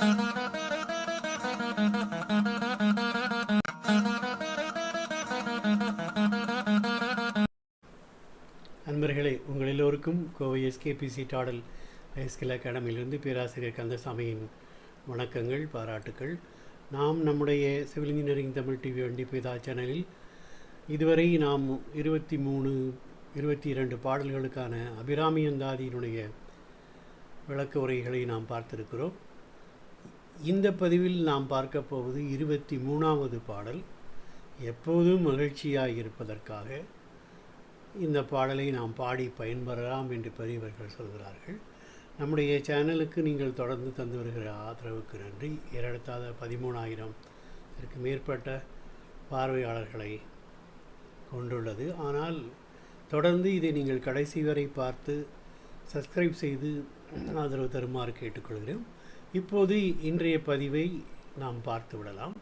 நண்பர்களே உங்கள் எல்லோருக்கும் கோவை எஸ்கேபிசி டாடல் ஹைஸ்கில் அகாடமியிலிருந்து பேராசிரியர் கந்தசாமியின் வணக்கங்கள் பாராட்டுக்கள். நாம் நம்முடைய சிவில் இன்ஜினியரிங் தமிழ் டிவி வண்டி பேதா சேனலில் இதுவரை நாம் இருபத்தி மூணு இருபத்தி இரண்டு பாடல்களுக்கான அபிராமி அந்தாதியினுடைய விளக்க உரைகளை நாம் பார்த்திருக்கிறோம். இந்த பதிவில் நாம் பார்க்க போவது இருபத்தி மூணாவது பாடல் எப்போதும் மகிழ்ச்சியாக இருப்பதற்காக. இந்த பாடலை நாம் பாடி பயன்பெறலாம் என்று பெரியவர்கள் சொல்கிறார்கள். நம்முடைய சேனலுக்கு நீங்கள் தொடர்ந்து தந்து வருகிற ஆதரவுக்கு நன்றி. ஏறெடுத்தாத பதிமூணாயிரம் இதற்கு மேற்பட்ட பார்வையாளர்களை கொண்டுள்ளது. ஆனால் தொடர்ந்து இதை நீங்கள் கடைசி வரை பார்த்து சப்ஸ்கிரைப் செய்து ஆதரவு தருமாறு கேட்டுக்கொள்கிறேன். இப்போது இன்றைய பதிவை நாம் பார்த்து விடலாம்.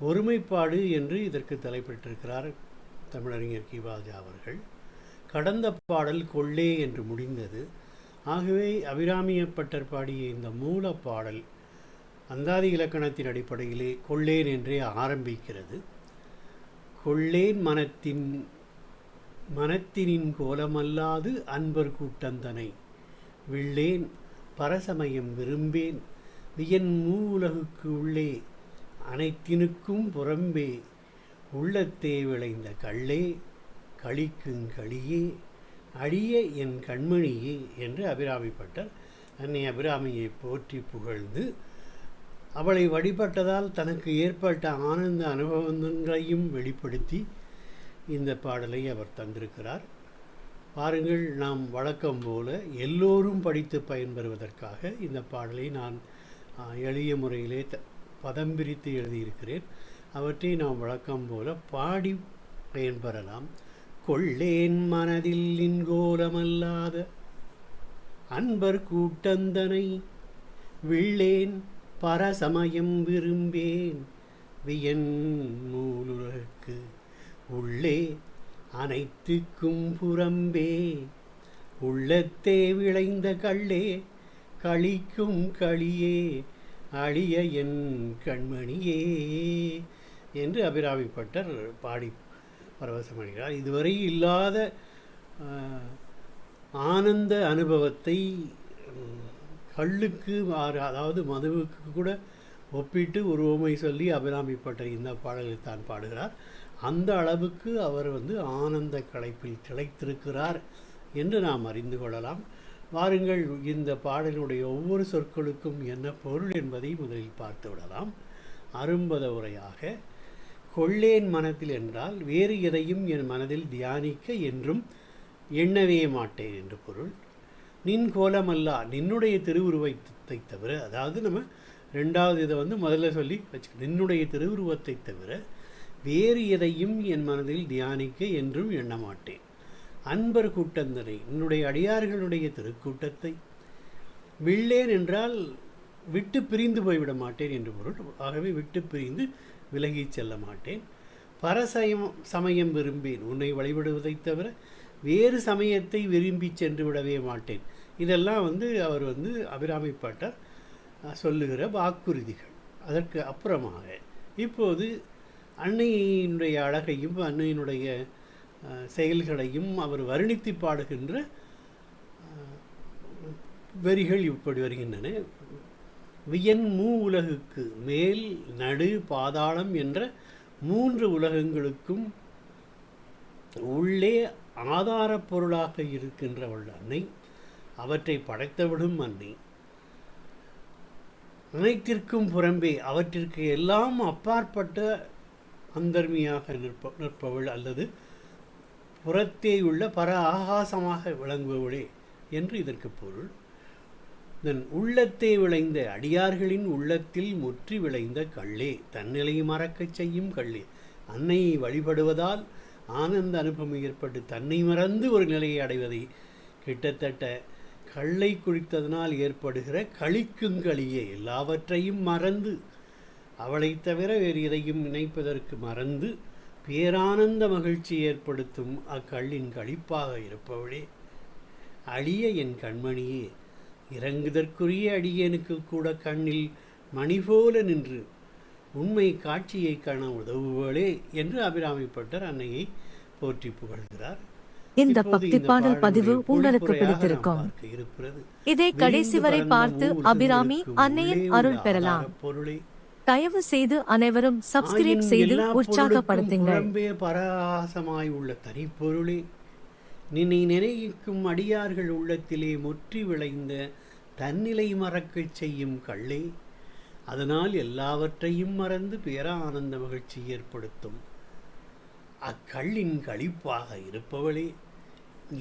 ஒருமைப்பாடு என்று இதற்கு தலைப்பிட்டிருக்கிறார் தமிழறிஞர் கிவாஜா அவர்கள். கடந்த பாடல் கொள்ளே என்று முடிந்தது. ஆகவே அபிராமியப்பட்டர் பாடிய இந்த மூல பாடல் அந்தாதி இலக்கணத்தின் அடிப்படையிலே கொள்ளேன் என்றே ஆரம்பிக்கிறது. கொள்ளேன் மனத்தின் மனத்தினின் கோலமல்லாது அன்பர் கூட்டந்தனை விள்ளேன் பரசமயம் விரும்பேன். வியன் மூலகுக்கு உள்ளே அனைத்தினுக்கும் புறம்பே. உள்ளத்தே விளைந்த கள்ளே களிக்குங் களியே அழிய என் கண்மணியே என்று அபிராமிப்பட்டர் அன்னை அபிராமியை போற்றி புகழ்ந்து அவளை வழிபட்டதால் தனக்கு ஏற்பட்ட ஆனந்த அனுபவங்களையும் வெளிப்படுத்தி இந்த பாடலை அவர் தந்திருக்கிறார். பாருங்கள் நாம் வழக்கம் போல எல்லோரும் படித்து பயன்பெறுவதற்காக இந்த பாடலை நான் எளிய முறையிலே த பதம் பிரித்து எழுதியிருக்கிறேன். அவற்றை நாம் வழக்கம் போல பாடி பயன்பெறலாம். கொள்ளேன் மனதில் இன்கோலமல்லாத அன்பர் கூட்டந்தனை விள்ளேன் பரசமயம் விரும்பேன். வியன் மூலுலகு உள்ளே அனைத்துக்கும் புறம்பே. உள்ளத்தே விளைந்த கள்ளே களிக்கும் களியே அழிய என் கண்மணியே என்று அபிராமிப்பட்டர் பாடி பரவசமடைகிறார் இதுவரை இல்லாத ஆனந்த அனுபவத்தை கல்லுக்கு அதாவது மதுவுக்கு கூட ஒப்பிட்டு ஒரு உமை சொல்லி அபிராமிப்பட்டர் இந்த பாடலில் தான் பாடுகிறார். அந்த அளவுக்கு அவர் வந்து ஆனந்த களைப்பில் திளைத்திருக்கிறார் என்று நாம் அறிந்து கொள்ளலாம். வாருங்கள் இந்த பாடலுடைய ஒவ்வொரு சொற்களுக்கும் என்ன பொருள் என்பதை முதலில் பார்த்து விடலாம். அரும்பத உரையாக கொள்ளேன் மனத்தில் என்றால் வேறு எதையும் என் மனதில் தியானிக்க என்றும் எண்ணவே மாட்டேன் என்று பொருள். நின் கோலமல்லா நின்னுடைய திருவுருவத்தை தவிர அதாவது நம்ம ரெண்டாவது இதை வந்து முதல்ல சொல்லி வச்சு நின்னுடைய திருவுருவத்தை தவிர வேறு எதையும் என் மனதில் தியானிக்க என்றும் எண்ணமாட்டேன். அன்பர் கூட்டந்தனை என்னுடைய அடியார்களுடைய திருக்கூட்டத்தை வில்லேன் என்றால் விட்டு பிரிந்து போய்விட மாட்டேன் என்று பொருள். ஆகவே விட்டு பிரிந்து விலகி செல்ல மாட்டேன். பரசயம் சமயம் விரும்பேன். உன்னை வழிபடுவதைத் தவிர வேறு சமயத்தை விரும்பி சென்று விடவே மாட்டேன். இதெல்லாம் வந்து அவர் வந்து அபிராமிப்பட்டார் சொல்லுகிற வாக்குறுதிகள். அதற்கு அப்புறமாக இப்போது அன்னையினுடைய அழகையும் அன்னையினுடைய செயல்களையும் அவர் வர்ணித்து பாடுகின்ற வரிகள் இப்படி வருகின்றன. வியன் மூ உலகுக்கு மேல் நடு பாதாளம் என்ற மூன்று உலகங்களுக்கும் உள்ளே ஆதாரப் பொருளாக இருக்கின்றவள் அன்னை. அவற்றை படைத்தவிடும் அன்னை. அனைத்திற்கும் புறம்பே அவற்றிற்கு எல்லாம் அப்பாற்பட்ட அந்தர்மியாக நிற்ப நிற்பவள் அல்லது புறத்தே உள்ள பர ஆகாசமாக விளங்குபவளே என்று இதற்கு பொருள். தன் உள்ளத்தை விளைந்த அடியார்களின் உள்ளத்தில் முற்றி விளைந்த கள்ளே தன்னிலை மறக்கச் செய்யும் கள்ளே. அன்னையை வழிபடுவதால் ஆனந்த அனுபவம் ஏற்பட்டு தன்னை மறந்து ஒரு நிலையை அடைவதை கிட்டத்தட்ட கள்ளை குடித்ததனால் ஏற்படுகிற களிக்குங்களியே எல்லாவற்றையும் மறந்து அவளை தவிர வேறு எதையும் நினைப்பதற்கு மறந்து பேரானந்த மகிழ்ச்சி ஏற்படுத்தும் அக்கள்ளின் களிப்பாக இருப்பவளே. அழிய என் கண்மணியே இறங்குதற்குரிய அடியேனுக்கு கூட கண்ணில் மணி போல நின்று உண்மை காட்சியை காண உதவுவளே என்று அபிராமிப்பட்டர் அன்னையை போற்றி புகழ்கிறார். இந்த பக்தி பாடல் பதிவு உங்களுக்கு பிடித்திருக்கும். இதை கடைசி வரை பார்த்து அபிராமி அன்னையின் அருள் பெறலாம். பொருளை. தயவு செய்து அனைவரும் சப்ஸ்கிரைப் செய்து உற்சாகப்படுத்துங்கள். புறம்பே பராசமாய் உள்ள தனிப்பொருளே. நினை நினைக்கும் அடியார்கள் உள்ளத்திலே முற்றி விளைந்த தன்னிலை மறக்கச் செய்யும் கள்ளே. அதனால் எல்லாவற்றையும் மறந்து பேரானந்த மகிழ்ச்சி ஏற்படுத்தும். அக்கள்ளின் களிப்பாக இருப்பவளே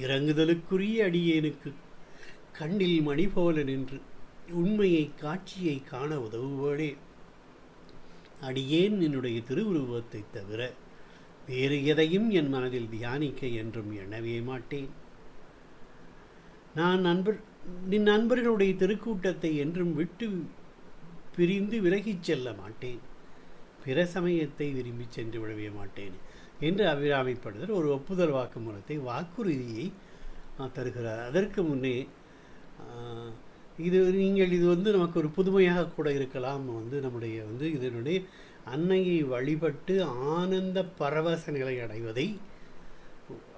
இறங்குதலுக்குரிய அடியேனுக்கு கண்ணில் மணி போல நின்று உண்மையை காட்சியை காண உதவுவளே அடியேன் என்னுடைய திருவுருவத்தை தவிர வேறு எதையும் என் மனதில் தியானிக்க என்றும் எண்ணவே மாட்டேன். நான் நண்பர் நின் நண்பர்களுடைய திருக்கூட்டத்தை என்றும் விட்டு பிரிந்து விலகிச் செல்ல மாட்டேன். பிற சமயத்தை விரும்பி சென்று விடவே மாட்டேன் என்று அபிராமிப்படுதல் ஒரு ஒப்புதல் வாக்குமூலத்தை வாக்குறுதியை தருகிறார். அதற்கு முன்னே இது நீங்கள் இது வந்து நமக்கு ஒரு புதுமையாக கூட இருக்கலாம். வந்து நம்முடைய வந்து இதனுடைய அன்னையை வழிபட்டு ஆனந்த பரவச நிலை அடைவதை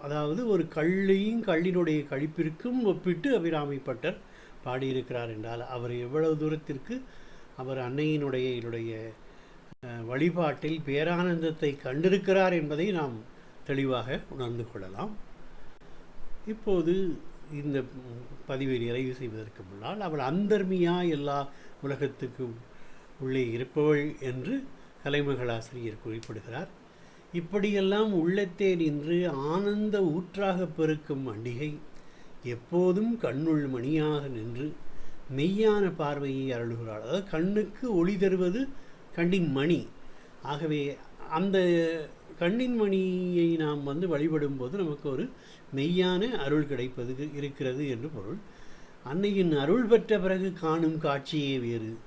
அதாவது ஒரு கள்ளியும் கள்ளினுடைய கழிப்பிற்கும் ஒப்பிட்டு அபிராமிப்பட்டர் பாடியிருக்கிறார் என்றால் அவர் எவ்வளவு தூரத்திற்கு அவர் அன்னையினுடைய என்னுடைய வழிபாட்டில் பேரானந்தத்தை கண்டிருக்கிறார் என்பதை நாம் தெளிவாக உணர்ந்து கொள்ளலாம். இப்போது இந்த பதிவை நிறைவு செய்வதற்கு முன்னால் அவள் அந்தர்மியா எல்லா உலகத்துக்கும் உள்ளே இருப்பவள் என்று கலைமகளாசிரியர் குறிப்பிடுகிறார். இப்படியெல்லாம் உள்ளத்தே நின்று ஆனந்த ஊற்றாக பெருக்கும் அண்டிகை எப்போதும் கண்ணுள் மணியாக நின்று மெய்யான பார்வையை அருளுகிறாள். அதாவது கண்ணுக்கு ஒளி தருவது கண்ணின் மணி. ஆகவே அந்த கண்ணின் மணியை நாம் வந்து வழிபடும்போது நமக்கு ஒரு மெய்யான அருள் கிடைப்பது இருக்கிறது என்று பொருள். அன்னையின் அருள் பெற்ற பிறகு காணும் காட்சியே வேறு.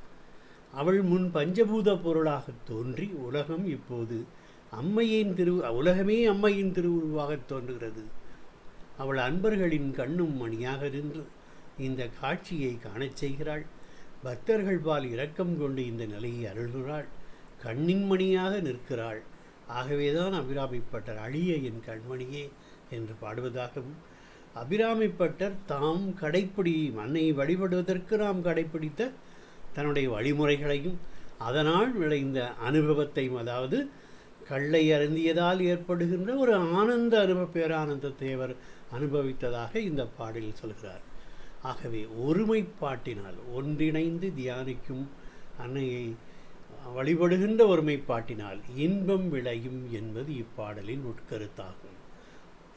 அவள் முன் பஞ்சபூத பொருளாக தோன்றி உலகம் இப்போது அம்மையின் திரு உலகமே அம்மையின் திருவுருவாக தோன்றுகிறது. அவள் அன்பர்களின் கண்ணும் மணியாக நின்று இந்த காட்சியை காணச் செய்கிறாள். பக்தர்கள் பால் இரக்கம் கொண்டு இந்த நிலையை அருள்கிறாள். கண்ணின் மணியாக நிற்கிறாள். ஆகவேதான் அபிராமிப்பட்டர் அழிய என் கண்மணியே என்று பாடுவதாகவும் அபிராமிப்பட்டர் தாம் கடைப்பிடி மண்ணை வழிபடுவதற்கு நாம் கடைப்பிடித்த தன்னுடைய வழிமுறைகளையும் அதனால் விளைந்த அனுபவத்தையும் அதாவது கள்ளை அருந்தியதால் ஏற்படுகின்ற ஒரு ஆனந்த அனுபவ பேரானந்த தேவர் அனுபவித்ததாக இந்த பாடலில் சொல்கிறார். ஆகவே ஒருமைப்பாட்டினால் ஒன்றிணைந்து தியானிக்கும் அன்னையை வழிபடுகின்ற ஒருமைப்பாட்டினால் இன்பம் விளையும் என்பது இப்பாடலின் உட்கருத்தாகும்.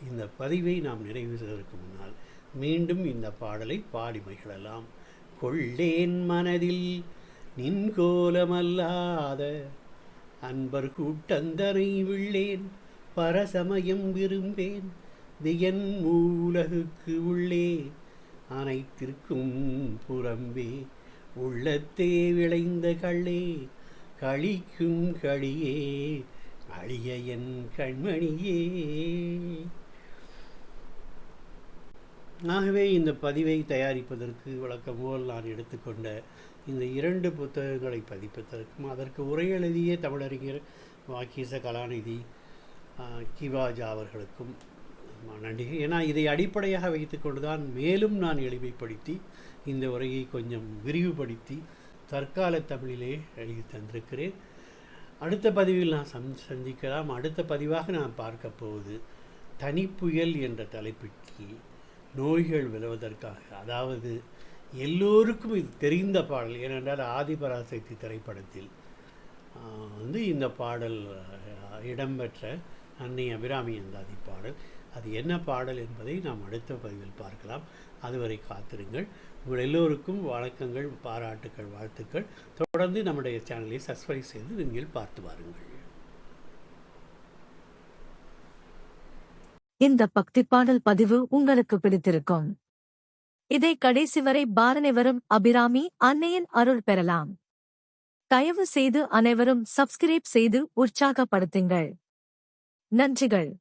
இந்த பதிவை நாம் நிறைவு செய்வதற்கு முன்னால் மீண்டும் இந்த பாடலை பாடி மகிழலாம். கொள்ளேன் மனதில் நின் கோலமல்லாத அன்பர் கூட்டந்தரை விள்ளேன் பரசமயம் விரும்பேன் தியன் மூலகுக்கு உள்ளே அனைத்திற்கும் புறம்பே உள்ளத்தே விளைந்த கள்ளே கழிக்கும் களியே அழிய என் கண்மணியே. ஆகவே இந்த பதிவை தயாரிப்பதற்கு வழக்கம் போல் நான் எடுத்துக்கொண்ட இந்த இரண்டு புத்தகங்களை பதிப்பதற்கும் அதற்கு உரை எழுதிய தமிழறிஞர் வாக்கீச கலாநிதி கிவாஜா அவர்களுக்கும் நன்றி. ஏன்னா இதை அடிப்படையாக வைத்துக்கொண்டு தான் மேலும் நான் எளிமைப்படுத்தி இந்த உரையை கொஞ்சம் விரிவுபடுத்தி தற்கால தமிழிலே எழுதி தந்திருக்கிறேன். அடுத்த பதிவில் நான் சந் சந்திக்கலாம். அடுத்த பதிவாக நான் பார்க்க போவது தனிப்புயல் என்ற தலைப்பிற்கு நோய்கள் விளைவதற்காக அதாவது எல்லோருக்கும் இது தெரிந்த பாடல். ஏனென்றால் ஆதிபராசக்தி திரைப்படத்தில் வந்து இந்த பாடல் இடம்பெற்ற அன்னை அபிராமி அந்தாதி பாடல். அது என்ன பாடல் என்பதை நாம் அடுத்த பதிவில் பார்க்கலாம். அதுவரை காத்திருங்கள். உங்கள் எல்லோருக்கும் வணக்கங்கள் பாராட்டுக்கள் வாழ்த்துக்கள். தொடர்ந்து நம்முடைய சேனலை சப்ஸ்கிரைப் செய்து நீங்கள் பார்த்து வாருங்கள். இந்த பக்தி பாடல் பதிவு உங்களுக்கு பிடித்திருக்கும். இதை கடைசி வரை பாரனைவரும் அபிராமி அன்னையின் அருள் பெறலாம். தயவு செய்து அனைவரும் சப்ஸ்கிரைப் செய்து உற்சாகப்படுத்துங்கள். நன்றிகள்.